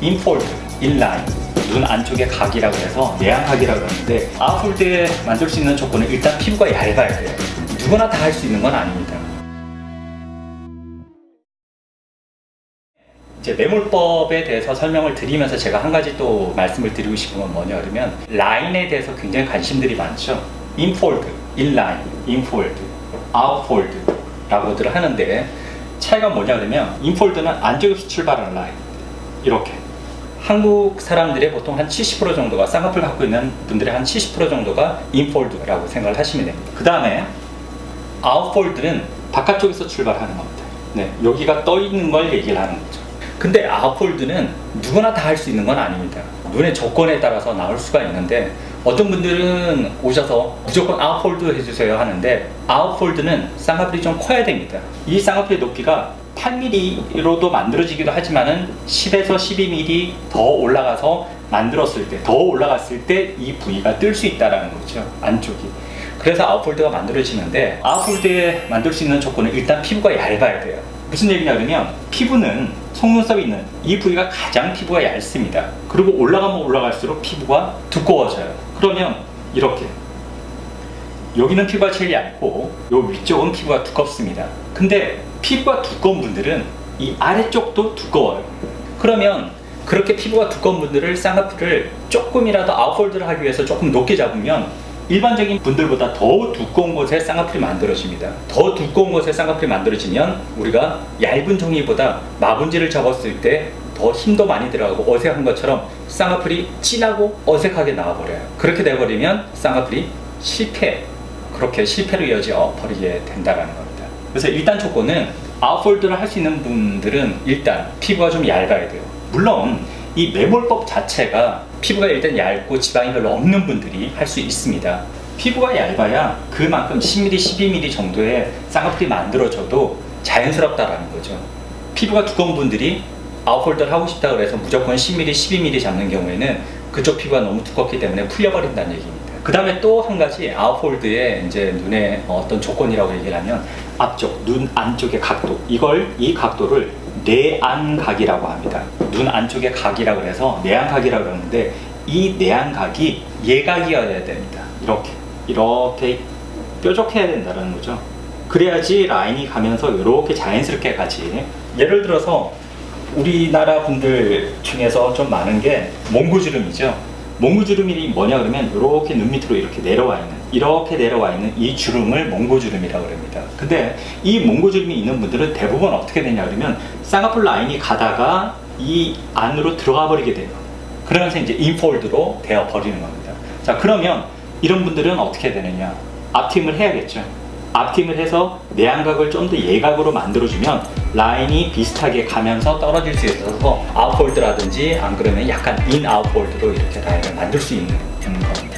인폴드, 인라인, 눈 안쪽의 각이라고 해서 내양각이라고 하는데 아웃폴드에 만들 수 있는 조건은 일단 피부가 얇아야 돼요. 누구나 다 할 수 있는 건 아닙니다. 이제 매몰법에 대해서 설명을 드리면서 제가 한 가지 또 말씀을 드리고 싶은 건 뭐냐 그러면 라인에 대해서 굉장히 관심들이 많죠. 인폴드, 인라인, 인폴드, 아웃폴드 라고들 하는데 차이가 뭐냐 그러면 인폴드는 안쪽에서 출발하는 라인 이렇게 한국 사람들의 보통 한 70% 정도가 쌍꺼풀 갖고 있는 분들의 한 70% 정도가 인폴드라고 생각을 하시면 됩니다. 그 다음에 아웃폴드는 바깥쪽에서 출발하는 겁니다. 네, 여기가 떠 있는 걸 얘기를 하는 거죠. 근데 아웃폴드는 누구나 다 할 수 있는 건 아닙니다. 눈의 조건에 따라서 나올 수가 있는데 어떤 분들은 오셔서 무조건 아웃폴드 해주세요 하는데 아웃폴드는 쌍꺼풀이 좀 커야 됩니다. 이 쌍꺼풀의 높이가 8mm로도 만들어지기도 하지만은 10에서 12mm 더 올라가서 만들었을 때, 더 올라갔을 때 이 부위가 뜰 수 있다라는 거죠. 안쪽이. 그래서 아웃폴드가 만들어지는데 아웃폴드에 만들 수 있는 조건은 일단 피부가 얇아야 돼요. 무슨 얘기냐 그러면 피부는 속눈썹이 있는 이 부위가 가장 피부가 얇습니다. 그리고 올라가면 올라갈수록 피부가 두꺼워져요. 그러면 이렇게 여기는 피부가 제일 얇고 요 위쪽은 피부가 두껍습니다. 근데 피부가 두꺼운 분들은 이 아래쪽도 두꺼워요. 그러면 그렇게 피부가 두꺼운 분들을 쌍꺼풀을 조금이라도 아웃폴드를 하기 위해서 조금 높게 잡으면 일반적인 분들보다 더 두꺼운 곳에 쌍꺼풀이 만들어집니다. 더 두꺼운 곳에 쌍꺼풀이 만들어지면 우리가 얇은 종이보다 마분지를 접었을 때 더 힘도 많이 들어가고 어색한 것처럼 쌍꺼풀이 진하고 어색하게 나와버려요. 그렇게 돼버리면 쌍꺼풀이 실패, 그렇게 실패로 이어져 버리게 된다는 겁니다. 그래서 일단 조건은 아웃폴드를 할 수 있는 분들은 일단 피부가 좀 얇아야 돼요. 물론 이 매몰법 자체가 피부가 일단 얇고 지방이 별로 없는 분들이 할 수 있습니다. 피부가 얇아야 그만큼 10mm, 12mm 정도의 쌍꺼풀이 만들어져도 자연스럽다라는 거죠. 피부가 두꺼운 분들이 아웃폴드를 하고 싶다 그래서 무조건 10mm, 12mm 잡는 경우에는 그쪽 피부가 너무 두껍기 때문에 풀려버린다는 얘기입니다. 그 다음에 또 한 가지 아웃폴드의 이제 눈의 어떤 조건이라고 얘기를 하면 앞쪽 눈 안쪽의 각도 이걸 이 각도를 내안각이라고 합니다. 눈 안쪽의 각이라고 해서 내안각이라고 그러는데 이 내안각이 예각이어야 됩니다. 이렇게 이렇게 뾰족해야 된다는 거죠. 그래야지 라인이 가면서 이렇게 자연스럽게 가지. 예를 들어서 우리나라 분들 중에서 좀 많은 게 몽고주름이죠. 몽고주름이 뭐냐 그러면 이렇게 눈 밑으로 이렇게 내려와 있는 이렇게 내려와 있는 이 주름을 몽고주름이라고 합니다. 근데 이 몽고주름이 있는 분들은 대부분 어떻게 되냐 그러면 쌍꺼풀 라인이 가다가 이 안으로 들어가 버리게 돼요. 그러면서 이제 인폴드로 되어 버리는 겁니다. 자 그러면 이런 분들은 어떻게 되느냐? 앞팀을 해야겠죠. 앞팀을 해서 내안각을 좀 더 예각으로 만들어주면 라인이 비슷하게 가면서 떨어질 수 있어서 아웃폴드라든지 안 그러면 약간 인 아웃폴드로 이렇게 라인을 만들 수 있는 겁니다.